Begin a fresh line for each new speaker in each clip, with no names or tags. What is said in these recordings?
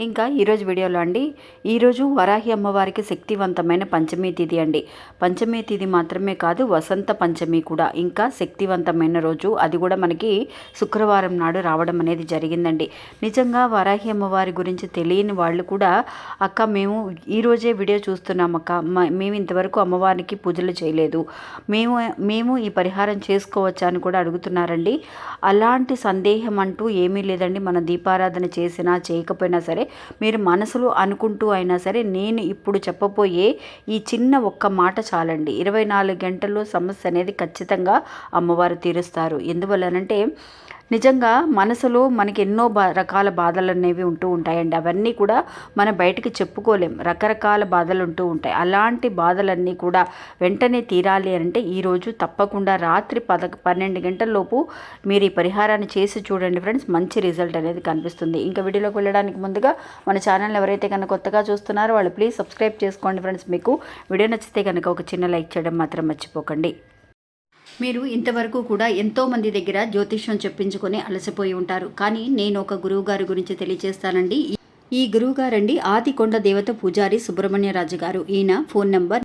ఇంకా ఈరోజు వీడియోలో అండి ఈరోజు వరాహి అమ్మవారికి శక్తివంతమైన పంచమి తిథి అండి. పంచమి తిథి మాత్రమే కాదు వసంత పంచమి కూడా. ఇంకా శక్తివంతమైన రోజు అది కూడా మనకి శుక్రవారం నాడు రావడం అనేది జరిగిందండి. నిజంగా వరాహి అమ్మవారి గురించి తెలియని వాళ్ళు కూడా అక్క మేము ఈరోజే వీడియో చూస్తున్నాం అక్క. మ- మేము ఇంతవరకు అమ్మవారికి పూజలు చేయలేదు. మేము మేము ఈ పరిహారం చేసుకోవచ్చా అని కూడా అడుగుతున్నారండి. అలాంటి సందేహం అంటూ ఏమీ లేదండి. మన దీపారాధన చేసినా చేయకపోయినా సరే మీరు మనసులో అనుకుంటూ అయినా సరే నేను ఇప్పుడు చెప్పబోయే ఈ చిన్న ఒక్క మాట చాలండి. ఇరవై నాలుగు గంటల్లో సమస్య అనేది ఖచ్చితంగా అమ్మవారు తీరుస్తారు. ఎందువల్లనంటే నిజంగా మనసులో మనకి ఎన్నో బా రకాల బాధలు అనేవి ఉంటూ ఉంటాయండి. అవన్నీ కూడా మనం బయటికి చెప్పుకోలేం. రకరకాల బాధలు ఉంటూ ఉంటాయి. అలాంటి బాధలన్నీ కూడా వెంటనే తీరాలి అంటే ఈరోజు తప్పకుండా రాత్రి పద పన్నెండు గంటల లోపు మీరు ఈ పరిహారాన్ని చేసి చూడండి ఫ్రెండ్స్. మంచి రిజల్ట్ అనేది కనిపిస్తుంది. ఇంకా వీడియోలోకి వెళ్ళడానికి ముందుగా మన ఛానల్ ఎవరైతే కనుక కొత్తగా చూస్తున్నారో వాళ్ళు ప్లీజ్ సబ్స్క్రైబ్ చేసుకోండి ఫ్రెండ్స్. మీకు వీడియో నచ్చితే కనుక ఒక చిన్న లైక్ చేయడం మాత్రం మర్చిపోకండి. మీరు ఇంతవరకు కూడా ఎంతో మంది దగ్గర జ్యోతిష్యం చెప్పించుకొని అలసిపోయి ఉంటారు. కానీ నేను ఒక గురువు గారి గురించి తెలియజేస్తానండి ఈ గురువు గారండి ఆదికొండ దేవత పూజారి సుబ్రహ్మణ్యరాజు గారు ఈయన phone number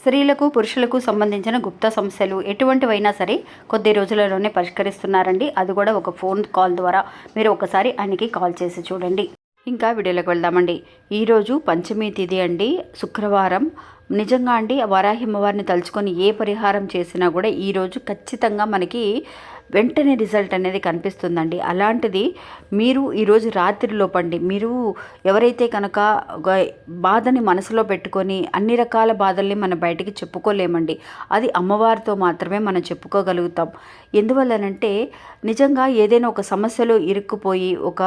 స్త్రీలకు పురుషులకు సంబంధించిన గుప్త సమస్యలు ఎటువంటివైనా సరే కొద్ది రోజులలోనే పరిష్కరిస్తున్నారండి. అది కూడా ఒక ఫోన్ కాల్ ద్వారా. మీరు ఒకసారి ఆయనకి కాల్ చేసి చూడండి. ఇంకా వీడియోలోకి వెళ్దామండి. ఈరోజు పంచమి తిథి అండి. శుక్రవారం. నిజంగా అండి వరాహి అమ్మవారిని తలుచుకొని ఏ పరిహారం చేసినా కూడా ఈరోజు ఖచ్చితంగా మనకి వెంటనే రిజల్ట్ అనేది కనిపిస్తుందండి. అలాంటిది మీరు ఈరోజు రాత్రి లోపండి. మీరు ఎవరైతే కనుక బాధని మనసులో పెట్టుకొని అన్ని రకాల బాధల్ని మనం బయటికి చెప్పుకోలేమండి. అది అమ్మవారితో మాత్రమే మనం చెప్పుకోగలుగుతాం. ఎందువల్లనంటే నిజంగా ఏదైనా ఒక సమస్యలో ఇరుక్కుపోయి ఒక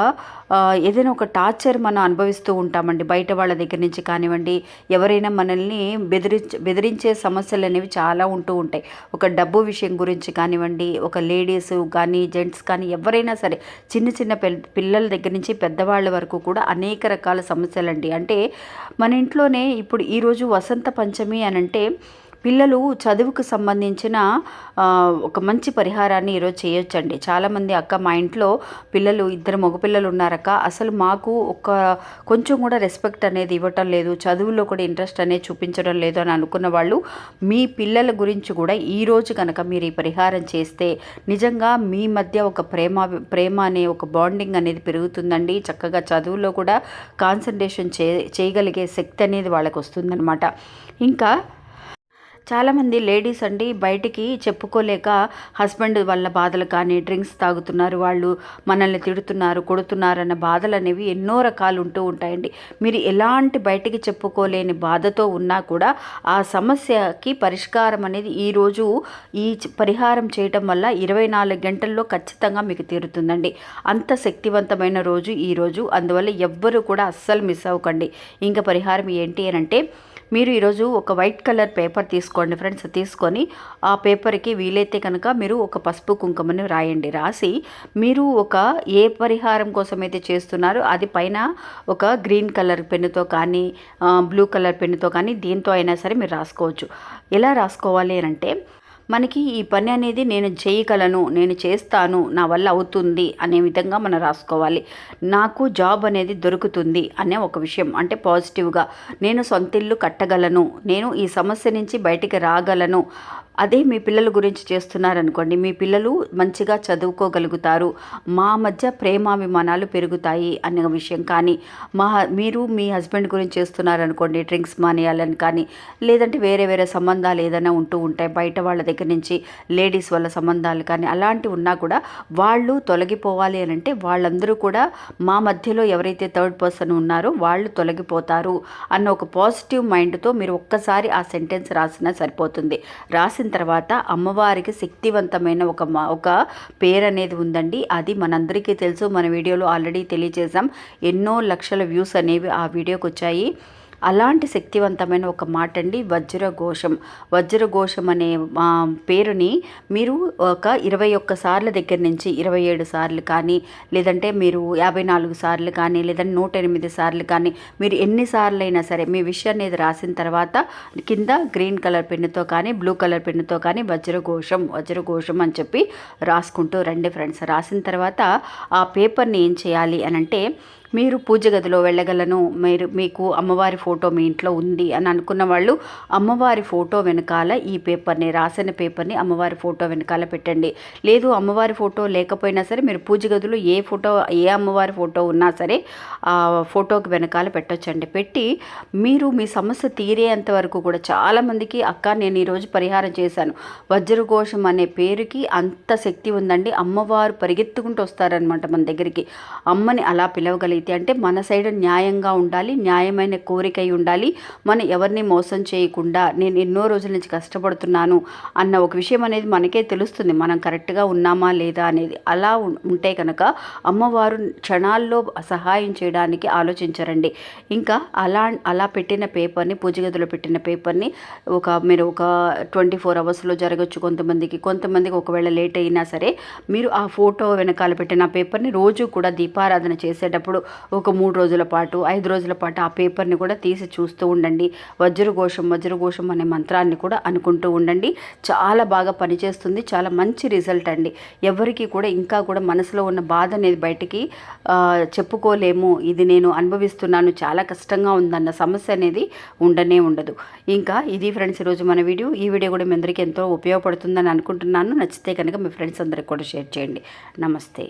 ఏదైనా ఒక టార్చర్ మనం అనుభవిస్తూ ఉంటామండి. బయట వాళ్ళ దగ్గర నుంచి కానివ్వండి ఎవరైనా మనల్ని బెదిరించ బెదిరించే సమస్యలు అనేవి చాలా ఉంటూ ఉంటాయి. ఒక డబ్బు విషయం గురించి కానివ్వండి ఒక లేడీ లేడీస్ కానీ జెంట్స్ కానీ ఎవరైనా సరే చిన్న చిన్న పిల్- పిల్లల దగ్గర నుంచి పెద్దవాళ్ళ వరకు కూడా అనేక రకాల సమస్యలండి. అంటే మన ఇంట్లోనే ఇప్పుడు ఈరోజు వసంత పంచమి అని అంటే పిల్లలు చదువుకు సంబంధించిన ఒక మంచి పరిహారాన్ని ఈరోజు చేయొచ్చండి. చాలామంది అక్క మా ఇంట్లో పిల్లలు ఇద్దరు మగపిల్లలు ఉన్నారక్క. అసలు మాకు ఒక కొంచెం కూడా రెస్పెక్ట్ అనేది ఇవ్వటం లేదు. చదువులో కూడా ఇంట్రెస్ట్ అనేది చూపించడం లేదు అని అనుకున్న వాళ్ళు మీ పిల్లల గురించి కూడా ఈరోజు కనుక మీరు ఈ పరిహారం చేస్తే నిజంగా మీ మధ్య ఒక ప్రేమ ప్రేమ అనే ఒక బాండింగ్ అనేది పెరుగుతుందండి. చక్కగా చదువులో కూడా కాన్సన్ట్రేషన్ చే చేయగలిగే శక్తి అనేది వాళ్ళకి వస్తుందన్నమాట. ఇంకా చాలామంది లేడీస్ అండి బయటికి చెప్పుకోలేక హస్బెండ్ వాళ్ళ బాధలు కానీ డ్రింక్స్ తాగుతున్నారు వాళ్ళు మనల్ని తిడుతున్నారు కొడుతున్నారు అన్న బాధలు అనేవి ఎన్నో రకాలు ఉంటూ ఉంటాయండి. మీరు ఎలాంటి బయటికి చెప్పుకోలేని బాధతో ఉన్నా కూడా ఆ సమస్యకి పరిష్కారం అనేది ఈరోజు ఈ పరిహారం చేయటం వల్ల ఇరవై నాలుగు గంటల్లో ఖచ్చితంగా మీకు తీరుతుందండి. అంత శక్తివంతమైన రోజు ఈ రోజు. అందువల్ల ఎవ్వరూ కూడా అస్సలు మిస్ అవ్వకండి. ఇంకా పరిహారం ఏంటి అని అంటే మీరు ఈరోజు ఒక వైట్ కలర్ పేపర్ తీసుకోండి ఫ్రెండ్స్ తీసుకొని ఆ పేపర్కి వీలైతే కనుక మీరు ఒక పసుపు కుంకుమని రాయండి. రాసి మీరు ఒక ఏ పరిహారం కోసం అయితే చేస్తున్నారో అది పైన ఒక గ్రీన్ కలర్ పెన్నుతో కానీ బ్లూ కలర్ పెన్నుతో కానీ దీంతో అయినా సరే మీరు రాసుకోవచ్చు. ఎలా రాసుకోవాలి అని అంటే మనకి ఈ పని అనేది నేను చేయగలను నేను చేస్తాను నా వల్ల అవుతుంది అనే విధంగా మనం రాసుకోవాలి. నాకు జాబ్ అనేది దొరుకుతుంది అనే ఒక విషయం. అంటే పాజిటివ్గా నేను సొంత ఇల్లు కట్టగలను నేను ఈ సమస్య నుంచి బయటికి రాగలను అదే మీ పిల్లల గురించి చేస్తున్నారనుకోండి మీ పిల్లలు మంచిగా చదువుకోగలుగుతారు. మా మధ్య ప్రేమాభిమానాలు పెరుగుతాయి అనే విషయం. కానీ మా మీరు మీ హస్బెండ్ గురించి చేస్తున్నారనుకోండి డ్రింక్స్ మానేయాలని కానీ లేదంటే వేరే వేరే సంబంధాలు ఏదైనా ఉంటూ ఉంటాయి బయట వాళ్ళ దగ్గర నుంచి లేడీస్ వాళ్ళ సంబంధాలు కానీ అలాంటివి ఉన్నా కూడా వాళ్ళు తొలగిపోవాలి అని అంటే వాళ్ళందరూ కూడా మా మధ్యలో ఎవరైతే థర్డ్ పర్సన్ ఉన్నారో వాళ్ళు తొలగిపోతారు అన్న ఒక పాజిటివ్ మైండ్తో మీరు ఒక్కసారి ఆ సెంటెన్స్ రాసినా సరిపోతుంది. రాసిన తర్వాత అమ్మవారికి శక్తివంతమైన ఒక ఒక పేరు అనేది ఉందండి. అది మనందరికీ తెలుసు. మన వీడియోలో ఆల్రెడీ తెలియజేసాం ఎన్నో లక్షల వ్యూస్ అనేవి ఆ వీడియోకి వచ్చాయి. అలాంటి శక్తివంతమైన ఒక మాట అండి వజ్రఘోషం. వజ్రఘోషం అనే పేరుని మీరు ఒక ఇరవై ఒక్క సార్ల దగ్గర నుంచి ఇరవై ఏడు సార్లు కానీ లేదంటే మీరు యాభై నాలుగు సార్లు కానీ లేదంటే నూట ఎనిమిది సార్లు కానీ మీరు ఎన్నిసార్లు అయినా సరే మీ విషయం అనేది రాసిన తర్వాత కింద గ్రీన్ కలర్ పెన్నుతో కానీ బ్లూ కలర్ పెన్నుతో కానీ వజ్రఘోషం వజ్రఘోషం అని చెప్పి రాసుకుంటూ రండి ఫ్రెండ్స్. రాసిన తర్వాత ఆ పేపర్ని ఏం చేయాలి అని అంటే మీరు పూజ గదిలో వెళ్ళగలను. మీరు మీకు అమ్మవారి ఫోటో మీ ఇంట్లో ఉంది అని అనుకున్న వాళ్ళు అమ్మవారి ఫోటో వెనకాల ఈ పేపర్ని రాసిన పేపర్ని అమ్మవారి ఫోటో వెనకాల పెట్టండి. లేదు అమ్మవారి ఫోటో లేకపోయినా సరే మీరు పూజ గదిలో ఏ ఫోటో ఏ అమ్మవారి ఫోటో ఉన్నా సరే ఆ ఫోటోకి వెనకాల పెట్టొచ్చండి. పెట్టి మీరు మీ సమస్య తీరేంత వరకు కూడా చాలామందికి అక్క నేను ఈరోజు పరిహారం చేశాను. వజ్రఘోషం అనే పేరుకి అంత శక్తి ఉందండి. అమ్మవారు పరిగెత్తుకుంటూ వస్తారనమాట మన దగ్గరికి. అమ్మని అలా పిలవగలిగితే అంటే మన సైడ్ న్యాయంగా ఉండాలి న్యాయమైన కోరిక ఉండాలి మనం ఎవరిని మోసం చేయకుండా నేను ఎన్నో రోజుల నుంచి కష్టపడుతున్నాను అన్న ఒక విషయం అనేది మనకే తెలుస్తుంది. మనం కరెక్ట్గా ఉన్నామా లేదా అనేది అలా ఉం- ఉంటే కనుక అమ్మవారు క్షణాల్లో సహాయం చేయడానికి ఆలోచించరండి. ఇంకా అలా అలా పెట్టిన పేపర్ని పూజ గదిలో పెట్టిన పేపర్ని ఒక మీరు ఒక ట్వంటీ ఫోర్ అవర్స్లో జరగచ్చు కొంతమందికి. కొంతమందికి ఒకవేళ లేట్ అయినా సరే మీరు ఆ ఫోటో వెనకాల పెట్టిన పేపర్ని రోజు కూడా దీపారాధన చేసేటప్పుడు ఒక మూడు రోజుల పాటు ఐదు రోజుల పాటు ఆ పేపర్ని కూడా తీసి చూస్తూ ఉండండి. వజ్రఘోషం వజ్రఘోషం అనే మంత్రాన్ని కూడా అనుకుంటూ ఉండండి. చాలా బాగా పనిచేస్తుంది. చాలా మంచి రిజల్ట్ అండి. ఎవరికి కూడా ఇంకా కూడా మనసులో ఉన్న బాధ అనేది బయటికి చెప్పుకోలేము. ఇది నేను అనుభవిస్తున్నాను. చాలా కష్టంగా ఉందన్న సమస్య అనేది ఉండనే ఉండదు. ఇంకా ఇది ఫ్రెండ్స్ ఈరోజు మన వీడియో. ఈ వీడియో కూడా మీ అందరికీ ఎంతో ఉపయోగపడుతుందని అనుకుంటున్నాను. నచ్చితే కనుక మీ ఫ్రెండ్స్ అందరికి కూడా షేర్ చేయండి. నమస్తే.